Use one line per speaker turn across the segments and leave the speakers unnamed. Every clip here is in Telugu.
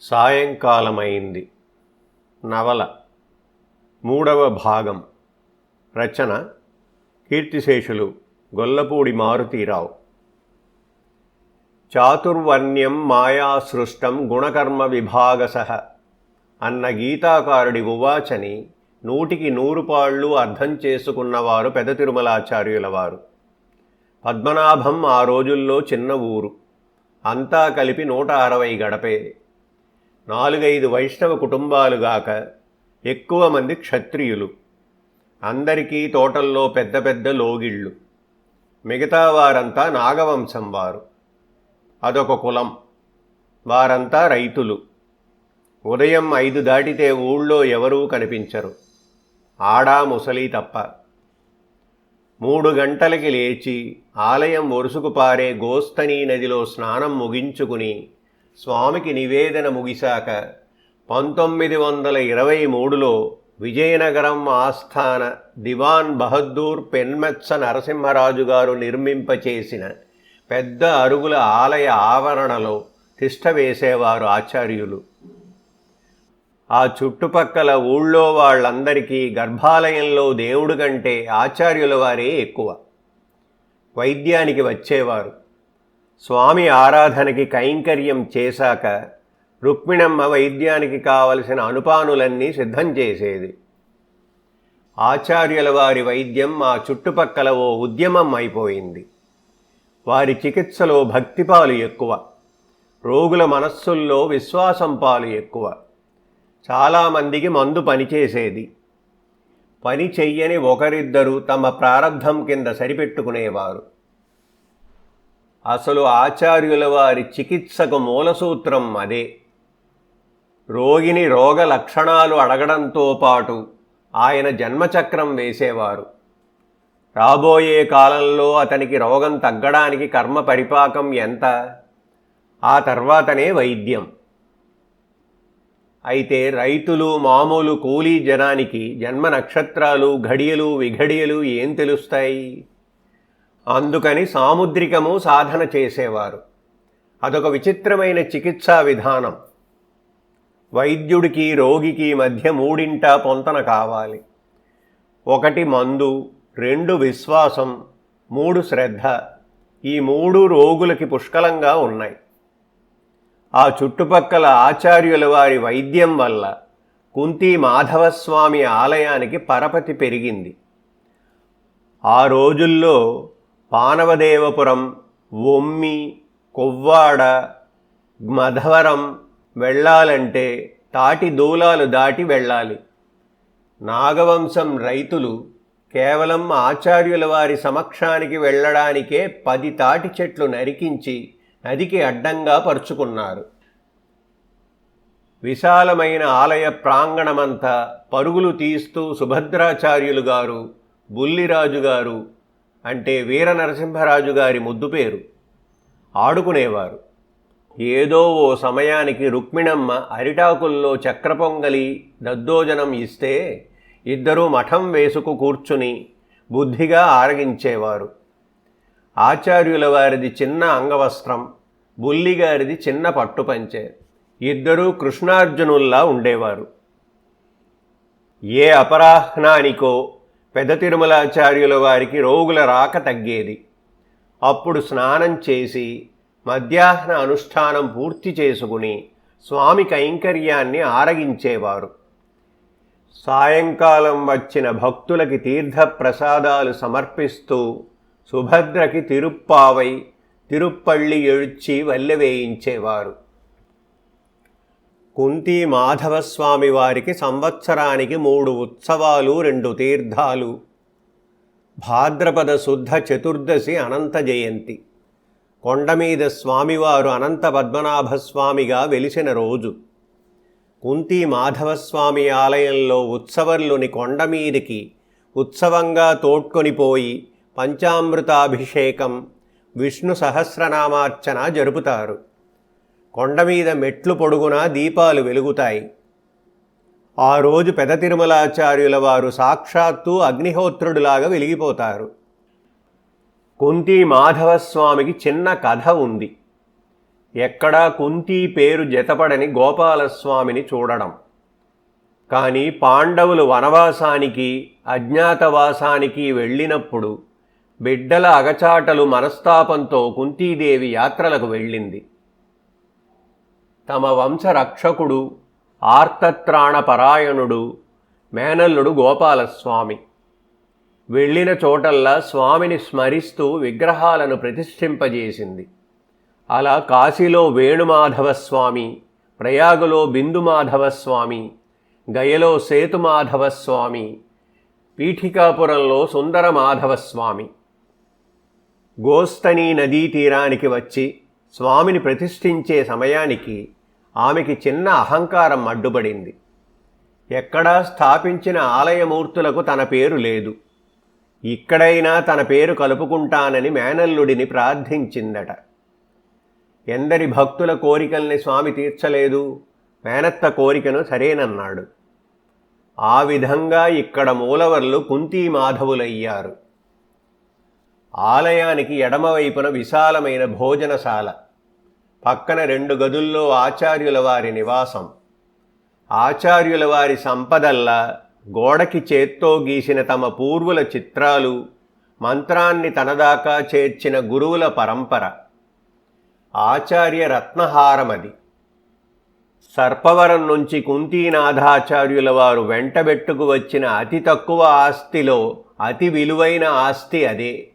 సాయంకాలమైంది. నవల. మూడవ భాగం. రచన. కీర్తిశేషులు. గొల్లపూడి మారుతీరావు. చాతుర్వర్ణ్యం మాయాసృష్టం గుణకర్మ విభాగస అన్న గీతాకారుడి ఉవాచని నూటికి నూరు పాళ్ళు అర్థం చేసుకున్నవారు పెద తిరుమలాచార్యుల వారు పద్మనాభం ఆ రోజుల్లో చిన్న ఊరు. అంతా కలిపి నూట అరవై గడపే. నాలుగైదు వైష్ణవ కుటుంబాలుగాక ఎక్కువ మంది క్షత్రియులు. అందరికీ తోటల్లో పెద్ద పెద్ద లోగిళ్ళు. మిగతా వారంతా నాగవంశం వారు. అదొక కులం. వారంతా రైతులు. ఉదయం ఐదు దాటితే ఊళ్ళో ఎవరూ కనిపించరు. ఆడా ముసలి తప్ప. మూడు గంటలకి లేచి ఆలయం ఒరుసుకు పారే గోస్తని నదిలో స్నానం ముగించుకుని స్వామికి నివేదన ముగిశాక పంతొమ్మిది వందల ఇరవై మూడులో విజయనగరం ఆస్థాన దివాన్ బహద్దూర్ పెన్మెత్స నరసింహరాజు గారు నిర్మింపచేసిన పెద్ద అరుగుల ఆలయ ఆవరణలో తిష్ట వేసేవారు ఆచార్యులు. ఆ చుట్టుపక్కల ఊళ్ళో వాళ్ళందరికీ గర్భాలయంలో దేవుడు కంటే ఆచార్యుల వారే ఎక్కువ. వైద్యానికి వచ్చేవారు. స్వామి ఆరాధనకి కైంకర్యం చేశాక రుక్మిణమ్మ వైద్యానికి కావలసిన అనుపానులన్నీ సిద్ధం చేసేది. ఆచార్యుల వారి వైద్యం మా చుట్టుపక్కల ఓ ఉద్యమం అయిపోయింది. వారి చికిత్సలో భక్తిపాలు ఎక్కువ. రోగుల మనస్సుల్లో విశ్వాసం పాలు ఎక్కువ. చాలామందికి మందు పనిచేసేది. పని చెయ్యని ఒకరిద్దరు తమ ప్రారంధం కింద సరిపెట్టుకునేవారు. అసలు ఆచార్యుల వారి చికిత్సకు మూలసూత్రం అదే. రోగిని రోగ లక్షణాలు అడగడంతో పాటు ఆయన జన్మచక్రం వేసేవారు. రాబోయే కాలంలో అతనికి రోగం తగ్గడానికి కర్మ పరిపాకం ఎంత? ఆ తర్వాతనే వైద్యం. అయితే రైతులు మామూలు కూలీ జనానికి జన్మ నక్షత్రాలు ఘడియలు విఘడియలు ఏం తెలుస్తాయి? అందుకని సాముద్రికము సాధన చేసేవారు. అదొక విచిత్రమైన చికిత్సా విధానం. వైద్యుడికి రోగికి మధ్య మూడింట పొంతన కావాలి. ఒకటి మందు రెండు విశ్వాసం మూడు శ్రద్ధ ఈ మూడు రోగులకి పుష్కలంగా ఉన్నాయి. ఆ చుట్టుపక్కల ఆచార్యుల వారి వైద్యం వల్ల కుంతి మాధవస్వామి ఆలయానికి పరపతి పెరిగింది. ఆ రోజుల్లో పానవదేవపురం ఒమ్మి కొవ్వాడ మధవరం వెళ్ళాలంటే తాటి దూలాలు దాటి వెళ్ళాలి. నాగవంశం రైతులు కేవలం ఆచార్యుల వారి సమక్షానికి వెళ్ళడానికే పది తాటి చెట్లు నరికించి నదికి అడ్డంగా పరుచుకున్నారు. విశాలమైన ఆలయ ప్రాంగణమంతా పరుగులు తీస్తూ సుభద్రాచార్యులు గారు బుల్లిరాజు గారు అంటే వీర నరసింహరాజు గారి ముద్దు పేరు. ఆడుకునేవారు. ఏదో ఓ సమయానికి రుక్మిణమ్మ అరిటాకుల్లో చక్ర పొంగలి దద్దోజనం ఇస్తే ఇద్దరూ మఠం వేసుకు కూర్చుని బుద్ధిగా ఆరగించేవారు. ఆచార్యుల వారిది చిన్న అంగవస్త్రం బుల్లిగారిది చిన్న పట్టుపంచె ఇద్దరూ కృష్ణార్జునుల్లా ఉండేవారు. ఏ అపరాహ్నానికో పెద్ద తిరుమలాచార్యుల వారికి రోగుల రాక తగ్గేది. అప్పుడు స్నానం చేసి మధ్యాహ్న అనుష్ఠానం పూర్తి చేసుకుని స్వామి కైంకర్యాన్ని ఆరగించేవారు. సాయంకాలం వచ్చిన భక్తులకి తీర్థప్రసాదాలు సమర్పిస్తూ సుభద్రకి తిరుప్పావై తిరుప్పళ్ళి ఎഴുచి వల్లెవేయించేవారు కుంతి మాధవస్వామి వారికి సంవత్సరానికి మూడు ఉత్సవాలు రెండు తీర్థాలు. భాద్రపద శుద్ధ చతుర్దశి అనంత జయంతి. కొండమీద స్వామివారు అనంత పద్మనాభస్వామిగా వెలిసిన రోజు. కుంతి మాధవస్వామి ఆలయంలో ఉత్సవర్లుని కొండమీదికి ఉత్సవంగా తోడ్కొనిపోయి పంచామృతాభిషేకం విష్ణు సహస్రనామార్చన జరుపుతారు. కొండ మీద మెట్లు పొడుగునా దీపాలు వెలుగుతాయి. ఆ రోజు పెద తిరుమలాచార్యుల వారు సాక్షాత్తు అగ్నిహోత్రుడిలాగా వెలిగిపోతారు. కుంతి మాధవస్వామికి చిన్న కథ ఉంది. ఎక్కడా కుంతీ పేరు జతపడని గోపాలస్వామిని చూడడం. కానీ పాండవులు వనవాసానికి అజ్ఞాతవాసానికి వెళ్ళినప్పుడు బిడ్డల అగచాటలు మనస్తాపంతో కుంతీదేవి యాత్రలకు వెళ్ళింది. తమ వంశరక్షకుడు ఆర్తత్రాణపరాయణుడు మేనల్లుడు గోపాలస్వామి. వెళ్ళిన చోటల్లా స్వామిని స్మరిస్తూ విగ్రహాలను ప్రతిష్ఠింపజేసింది. అలా కాశీలో వేణుమాధవస్వామి ప్రయాగలో బిందుమాధవస్వామి గయలో సేతుమాధవస్వామి పీఠికాపురంలో సుందరమాధవస్వామి. గోస్తని నదీ తీరానికి వచ్చి స్వామిని ప్రతిష్ఠించే సమయానికి ఆమెకి చిన్న అహంకారం అడ్డుపడింది. ఎక్కడా స్థాపించిన ఆలయమూర్తులకు తన పేరు లేదు. ఇక్కడైనా తన పేరు కలుపుకుంటానని మేనల్లుడిని ప్రార్థించిందట. ఎందరి భక్తుల కోరికల్ని స్వామి తీర్చలేదు. మేనత్త కోరికను సరేనన్నాడు. ఆ విధంగా ఇక్కడ మూలవర్లు కుంతీ మాధవులయ్యారు ఆలయానికి ఎడమవైపున విశాలమైన భోజనశాల. పక్కన రెండు గదుల్లో ఆచార్యుల వారి నివాసం. ఆచార్యుల వారి సంపదల్లా గోడకి చేత్తో గీసిన తమ పూర్వుల చిత్రాలు మంత్రాన్ని తనదాకా చేర్చిన గురువుల పరంపర. ఆచార్య రత్నహారమది. సర్పవరం నుంచి కుంతీనాథాచార్యుల వారు వెంటబెట్టుకు వచ్చిన అతి తక్కువ ఆస్తిలో అతి విలువైన ఆస్తి అదే.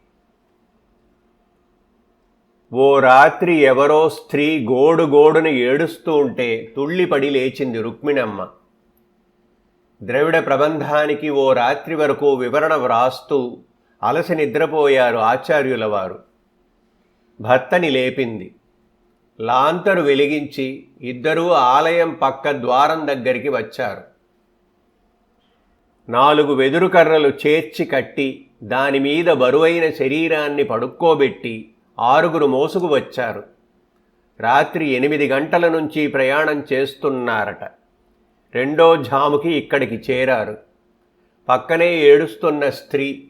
ఓ రాత్రి ఎవరో స్త్రీ గోడు గోడును ఏడుస్తూ ఉంటే తుళ్ళిపడి లేచింది రుక్మిణమ్మ. ద్రవిడ ప్రబంధానికి ఓ రాత్రి వరకు వివరణ వ్రాస్తూ అలసి నిద్రపోయారు ఆచార్యుల వారు భర్తని లేపింది. లాంతరు వెలిగించి ఇద్దరూ ఆలయం పక్క ద్వారం దగ్గరికి వచ్చారు. నాలుగు వెదురు కర్రలు చేర్చి కట్టి దానిమీద బరువైన శరీరాన్ని పడుక్కోబెట్టి ఆరుగురు మోసుకు వచ్చారు. రాత్రి ఎనిమిది గంటల నుంచి ప్రయాణం చేస్తున్నారట. రెండో ఝాముకి ఇక్కడికి చేరారు. పక్కనే ఏడుస్తున్న స్త్రీ.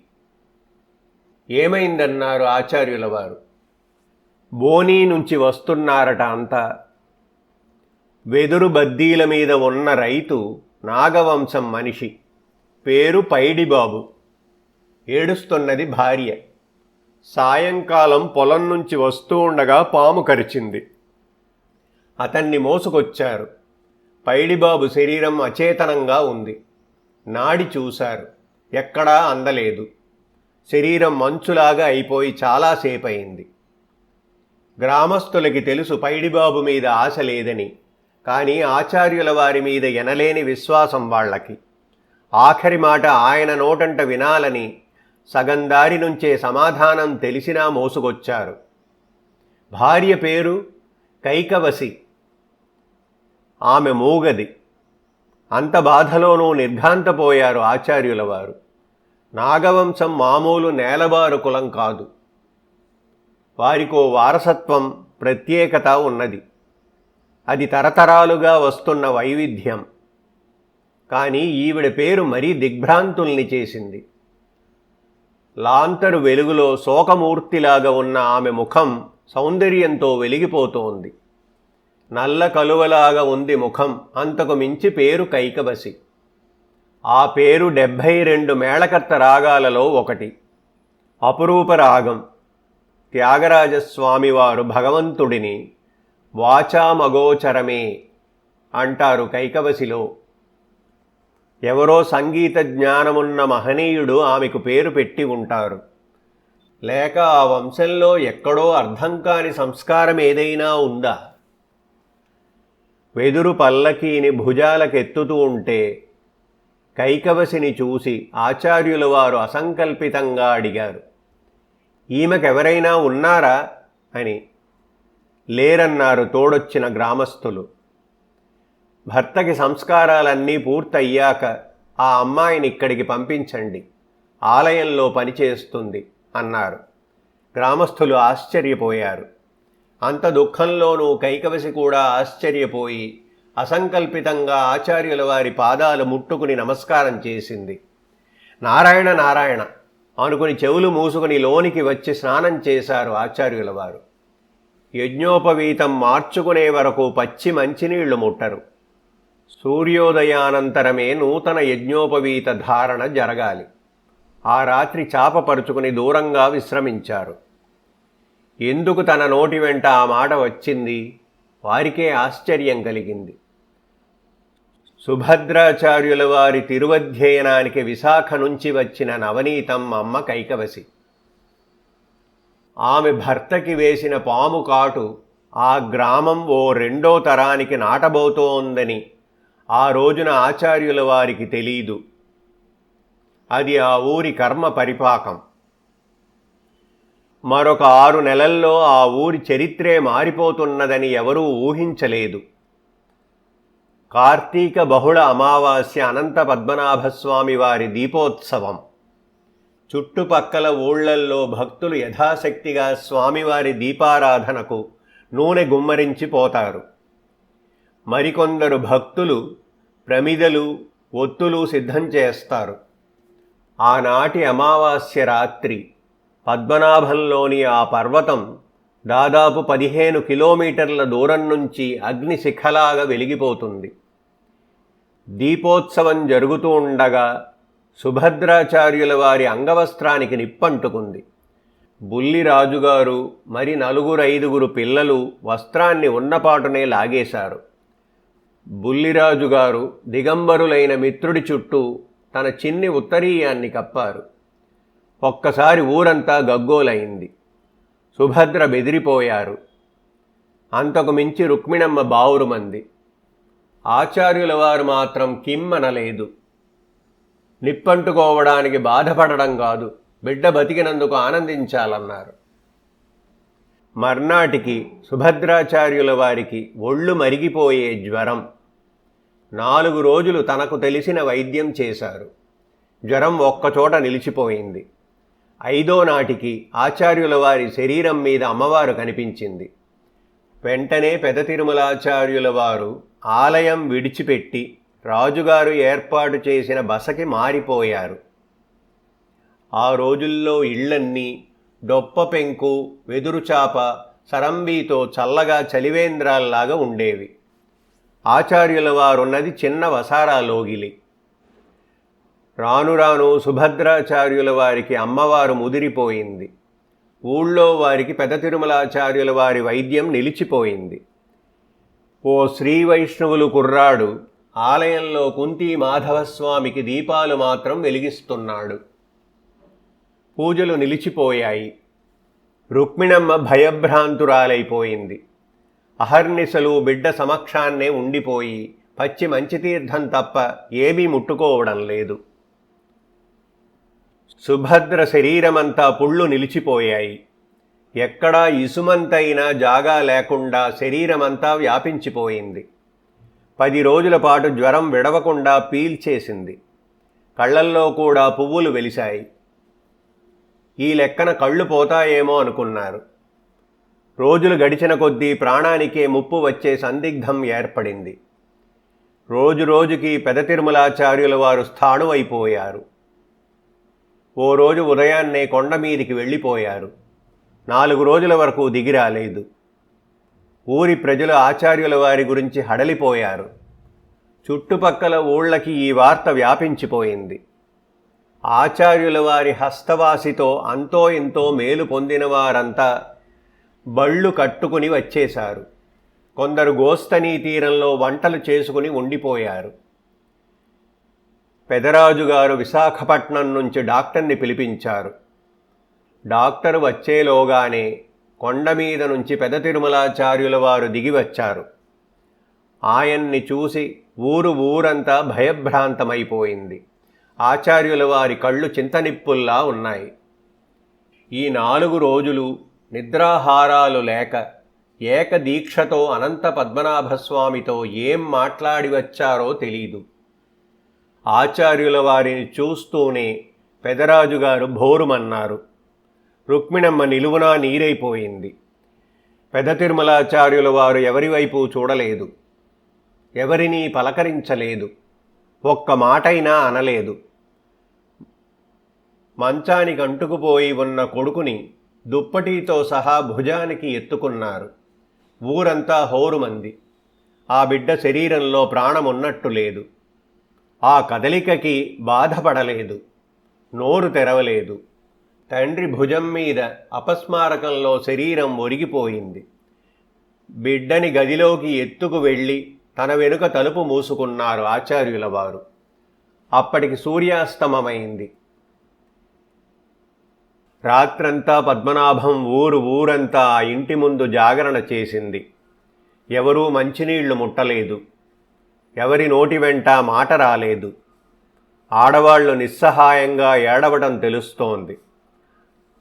ఏమైందన్నారు ఆచార్యుల వారు బోనీ నుంచి వస్తున్నారట అంతా. వెదురు బద్దీల మీద ఉన్న రైతు నాగవంశం మనిషి. పేరు పైడిబాబు. ఏడుస్తున్నది భార్య. సాయంకాలం పొలం నుంచి వస్తూ ఉండగా పాము కరిచింది. అతన్ని మోసుకొచ్చారు. పైడిబాబు శరీరం అచేతనంగా ఉంది. నాడి చూశారు. ఎక్కడా అందలేదు. శరీరం మంచులాగా అయిపోయి చాలాసేపు అయింది గ్రామస్తులకి తెలుసు పైడిబాబు మీద ఆశ లేదని కానీ ఆచార్యుల వారి మీద ఎనలేని విశ్వాసం వాళ్ళకి. ఆఖరి మాట ఆయన నోటంట వినాలని సగం దారి నుంచే సమాధానం తెలిసినా మోసుకొచ్చారు. భార్య పేరు కైకవసి. ఆమె మూగది. అంత బాధలోనూ నిర్ఘాంతపోయారు ఆచార్యుల వారు నాగవంశం మామూలు నేలబారు కులం కాదు. వారికో వారసత్వం ప్రత్యేకత ఉన్నది. అది తరతరాలుగా వస్తున్న వైవిధ్యం. కానీ ఈవిడ పేరు మరీ దిగ్భ్రాంతుల్ని చేసింది. లాంతరు వెలుగులో శోకమూర్తిలాగా ఉన్న ఆమె ముఖం సౌందర్యంతో వెలిగిపోతోంది. నల్ల కలువలాగా ఉంది ముఖం అంతకు మించి పేరు కైకబసి. ఆ పేరు డెబ్భై రెండు మేళకర్త రాగాలలో ఒకటి. అపురూప రాగం. త్యాగరాజస్వామివారు భగవంతుడిని వాచామగోచరమే అంటారు కైకవసిలో ఎవరో సంగీత జ్ఞానమున్న మహనీయుడు ఆమెకు పేరు పెట్టి ఉంటారు. లేక ఆ వంశంలో ఎక్కడో అర్థం కాని సంస్కారం ఏదైనా ఉందా? వెదురు పల్లకీని భుజాలకెత్తుతూ ఉంటే కైకవసిని చూసి ఆచార్యుల వారు అసంకల్పితంగా అడిగారు ఈమెకెవరైనా ఉన్నారా? అని. లేరన్నారు తోడొచ్చిన గ్రామస్తులు భర్తకి సంస్కారాలన్నీ పూర్తయ్యాక ఆ అమ్మాయిని ఇక్కడికి పంపించండి. ఆలయంలో పనిచేస్తుంది అన్నారు. గ్రామస్థులు ఆశ్చర్యపోయారు. అంత దుఃఖంలోనూ కైకవసి కూడా ఆశ్చర్యపోయి అసంకల్పితంగా ఆచార్యుల వారి పాదాలు ముట్టుకుని నమస్కారం చేసింది. నారాయణ నారాయణ అనుకుని చెవులు మూసుకుని లోనికి వచ్చి స్నానం చేశారు ఆచార్యుల వారు. యజ్ఞోపవీతం మార్చుకునే వరకు పచ్చి మంచినీళ్ళు ముట్టరు. సూర్యోదయానంతరమే నూతన యజ్ఞోపవీత ధారణ జరగాలి. ఆ రాత్రి చాప పరుచుకుని దూరంగా విశ్రమించారు. ఎందుకు తన నోటి వెంట ఆ మాట వచ్చింది? వారికే ఆశ్చర్యం కలిగింది. సుభద్రాచార్యుల వారి తిరువధ్యయనానికి విశాఖ నుంచి వచ్చిన నవనీతం అమ్మ కైకవసి ఆమె భర్తకి వేసిన పాము కాటు ఆ గ్రామం ఓ రెండో తరానికి నాటబోతోందని ఆ రోజున ఆచార్యుల వారికి తెలీదు. అది ఆ ఊరి కర్మ పరిపాకం. మరొక ఆరు నెలల్లో ఆ ఊరి చరిత్రే మారిపోతున్నదని ఎవరూ ఊహించలేదు. కార్తీక బహుళ అమావాస్య అనంత పద్మనాభస్వామి వారి దీపోత్సవం. చుట్టుపక్కల ఊళ్ళల్లో భక్తులు యథాశక్తిగా స్వామివారి దీపారాధనకు నూనె గుమ్మరించి పోతారు. మరికొందరు భక్తులు ప్రమిదలు ఒత్తులు సిద్ధం చేస్తారు. ఆనాటి అమావాస్య రాత్రి పద్మనాభంలోని ఆ పర్వతం దాదాపు పదిహేను కిలోమీటర్ల దూరం నుంచి అగ్నిశిఖలాగా వెలిగిపోతుంది. దీపోత్సవం జరుగుతూ ఉండగా సుభద్రాచార్యుల వారి అంగవస్త్రానికి నిప్పంటుకుంది. బుల్లిరాజుగారు మరి నలుగురు ఐదుగురు పిల్లలు వస్త్రాన్ని ఉన్నపాటునే లాగేశారు. బుల్లిరాజుగారు దిగంబరులైన మిత్రుడి చుట్టూ తన చిన్ని ఉత్తరీయాన్ని కప్పారు. ఒక్కసారి ఊరంతా గగ్గోలైంది. సుభద్ర బెదిరిపోయారు. అంతకు మించి రుక్మిణమ్మ బావురుమంది. ఆచార్యుల వారు మాత్రం కిమ్మనలేదు. నిప్పంటుకోవడానికి బాధపడడం కాదు బిడ్డ బతికినందుకు ఆనందించాలన్నారు. మర్నాటికి సుభద్రాచార్యుల వారికి ఒళ్ళు మరిగిపోయే జ్వరం. నాలుగు రోజులు తనకు తెలిసిన వైద్యం చేశారు. జ్వరం ఒక్కచోట నిలిచిపోయింది. ఐదో నాటికి ఆచార్యుల వారి శరీరం మీద అమ్మవారు కనిపించింది. వెంటనే పెద తిరుమలాచార్యుల వారు ఆలయం విడిచిపెట్టి రాజుగారు ఏర్పాటు చేసిన బసకి మారిపోయారు. ఆ రోజుల్లో ఇళ్ళన్నీ డొప్ప పెంకు వెదురుచాప సరంబీతో చల్లగా చలివేంద్రాల్లాగా ఉండేవి. ఆచార్యుల వారున్నది చిన్న వసారా లోగిలి. రాను రాను సుభద్రాచార్యుల వారికి అమ్మవారు ముదిరిపోయింది. ఊళ్ళో వారికి పెద్ద తిరుమలాచార్యుల వారి వైద్యం నిలిచిపోయింది. ఓ శ్రీ వైష్ణవులు కుర్రాడు ఆలయంలో కుంతి మాధవస్వామికి దీపాలు మాత్రం వెలిగిస్తున్నాడు. పూజలు నిలిచిపోయాయి. రుక్మిణమ్మ భయభ్రాంతురాలైపోయింది. అహర్నిశలు బిడ్డ సమక్షాన్నే ఉండిపోయి పచ్చి మంచితీర్థం తప్ప ఏమీ ముట్టుకోవడం లేదు. సుభద్ర శరీరమంతా పుళ్ళు నిలిచిపోయాయి. ఎక్కడా ఇసుమంతైనా జాగా లేకుండా శరీరమంతా వ్యాపించిపోయింది. పది రోజుల పాటు జ్వరం విడవకుండా పీల్చేసింది. కళ్ళల్లో కూడా పువ్వులు వెలిశాయి. ఈ లెక్కన కళ్ళు పోతాయేమో అనుకున్నారు. రోజులు గడిచిన కొద్దీ ప్రాణానికే ముప్పు వచ్చే సందిగ్ధం ఏర్పడింది. రోజు రోజుకి పెద తిరుమలాచార్యుల వారు స్థాణువైపోయారు. ఓ రోజు ఉదయాన్నే కొండ మీదికి వెళ్ళిపోయారు. నాలుగు రోజుల వరకు దిగిరాలేదు ఊరి ప్రజలు ఆచార్యుల వారి గురించి హడలిపోయారు. చుట్టుపక్కల ఊళ్ళకి ఈ వార్త వ్యాపించిపోయింది. ఆచార్యుల వారి హస్తవాసితో అంతో ఇంతో మేలు పొందిన వారంతా బళ్ళు కట్టుకుని వచ్చేశారు. కొందరు గోస్తనీ తీరంలో వంటలు చేసుకుని ఉండిపోయారు. పెదరాజు గారు విశాఖపట్నం నుంచి డాక్టర్ని పిలిపించారు. డాక్టర్ వచ్చేలోగానే కొండ మీద నుంచి పెద తిరుమలాచార్యుల వారు దిగి వచ్చారు. ఆయన్ని చూసి ఊరు ఊరంతా భయభ్రాంతమైపోయింది. ఆచార్యుల వారి కళ్ళు చింతనిప్పుల్లా ఉన్నాయి. ఈ నాలుగు రోజులు నిద్రాహారాలు లేక ఏకదీక్షతో అనంత పద్మనాభస్వామితో ఏం మాట్లాడి వచ్చారో తెలీదు. ఆచార్యుల వారిని చూస్తూనే పెదరాజుగారు భోరుమన్నారు. రుక్మిణమ్మ నిలువునా నీరైపోయింది. పెద తిరుమలాచార్యుల వారు ఎవరివైపు చూడలేదు. ఎవరినీ పలకరించలేదు. ఒక్క మాటైనా అనలేదు. మంచానికి అంటుకుపోయి ఉన్న కొడుకుని దుప్పటితో సహా భుజానికి ఎత్తుకున్నారు. ఊరంతా హోరుమంది. ఆ బిడ్డ శరీరంలో ప్రాణమున్నట్టు లేదు. ఆ కదలికకి బాధపడలేదు. నోరు తెరవలేదు. తండ్రి భుజం మీద అపస్మారకంలో శరీరం ఒరిగిపోయింది. బిడ్డని గదిలోకి ఎత్తుకు వెళ్ళి తన వెనుక తలుపు మూసుకున్నారు ఆచార్యుల వారు అప్పటికి సూర్యాస్తమమైంది. రాత్రంతా పద్మనాభం ఊరు ఊరంతా ఆ ఇంటి ముందు జాగరణ చేసింది. ఎవరూ మంచినీళ్ళు ముట్టలేదు. ఎవరి నోటి వెంట మాట రాలేదు. ఆడవాళ్ళు నిస్సహాయంగా ఏడవటం తెలుస్తోంది.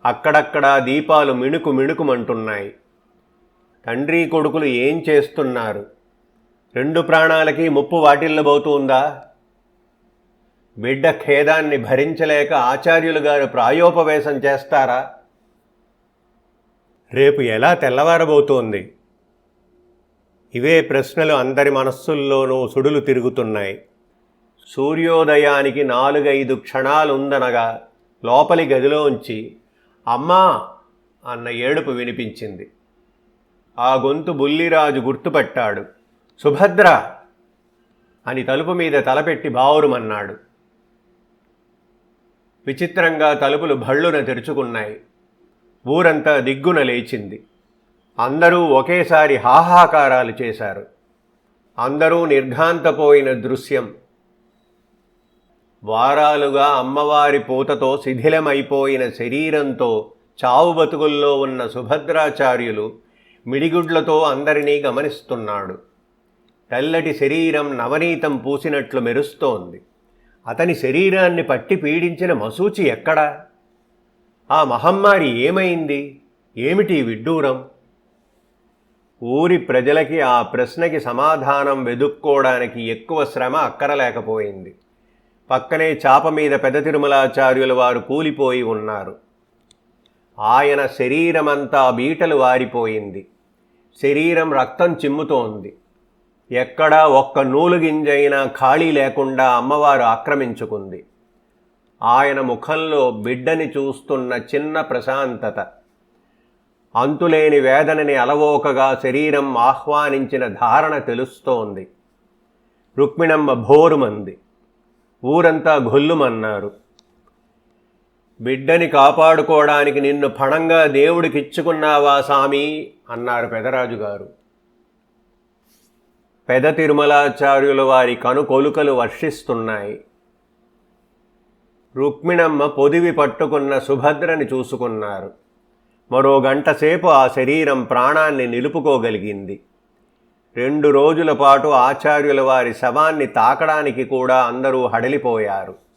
అక్కడక్కడ దీపాలు మిణుకు మిణుకుమంటున్నాయి. తండ్రి కొడుకులు ఏం చేస్తున్నారు? రెండు ప్రాణాలకి ముప్పు వాటిల్లబోతుందా బిడ్డ ఖేదాన్ని భరించలేక ఆచార్యులు గారు ప్రాయోపవేశం చేస్తారా? రేపు ఎలా తెల్లవారబోతోంది? ఇవే ప్రశ్నలు అందరి మనస్సుల్లోనూ సుడులు తిరుగుతున్నాయి. సూర్యోదయానికి నాలుగైదు క్షణాలుందనగా లోపలి గదిలోంచి అమ్మా! అన్న ఏడుపు వినిపించింది. ఆ గొంతు బుల్లిరాజు గుర్తుపట్టాడు. సుభద్ర! అని తలుపు మీద తలపెట్టి బావురుమన్నాడు. విచిత్రంగా తలుపులు భళ్ళున తెరుచుకున్నాయి. ఊరంతా దిగ్గున లేచింది. అందరూ ఒకేసారి హాహాకారాలు చేశారు. అందరూ నిర్ఘాంతపోయిన దృశ్యం. వారాలుగా అమ్మవారి పూతతో శిథిలమైపోయిన శరీరంతో చావు బతుకుల్లో ఉన్న సుభద్రాచార్యులు మిడిగుడ్లతో అందరినీ గమనిస్తున్నాడు. తెల్లటి శరీరం నవనీతం పూసినట్లు మెరుస్తోంది. అతని శరీరాన్ని పట్టి పీడించిన మసూచి ఎక్కడా? ఆ మహమ్మారి ఏమైంది? ఏమిటి విడ్డూరం? ఊరి ప్రజలకి ఆ ప్రశ్నకి సమాధానం వెదుక్కోవడానికి ఎక్కువ శ్రమ అక్కరలేకపోయింది. పక్కనే చాప మీద పెద్ద తిరుమలాచార్యుల వారు కూలిపోయి ఉన్నారు. ఆయన శరీరమంతా బీటలు వారిపోయింది. శరీరం రక్తం చిమ్ముతోంది. ఎక్కడా ఒక్క నూలు గింజైనా ఖాళీ లేకుండా అమ్మవారు ఆక్రమించుకుంది. ఆయన ముఖంలో బిడ్డని చూస్తున్న చిన్న ప్రశాంతత. అంతులేని వేదనని అలవోకగా శరీరం ఆహ్వానించిన ధారణ తెలుస్తోంది. రుక్మిణమ్మ భోరుమంది. ఊరంతా గొల్లుమన్నారు బిడ్డని కాపాడుకోవడానికి నిన్ను పణంగా దేవుడికిచ్చుకున్నావా సామి అన్నారు పెదరాజు గారు పెద తిరుమలాచార్యుల వారి కనుకొలుకలు వర్షిస్తున్నాయి. రుక్మిణమ్మ పొదివి పట్టుకున్న సుభద్రని చూసుకున్నారు. మరో గంట సేపు ఆ శరీరం ప్రాణాన్ని నిలుపుకోగలిగింది. రెండు రోజుల పాటు ఆచార్యుల వారి శవాన్ని తాకడానికి కూడా అందరూ హడలిపోయారు.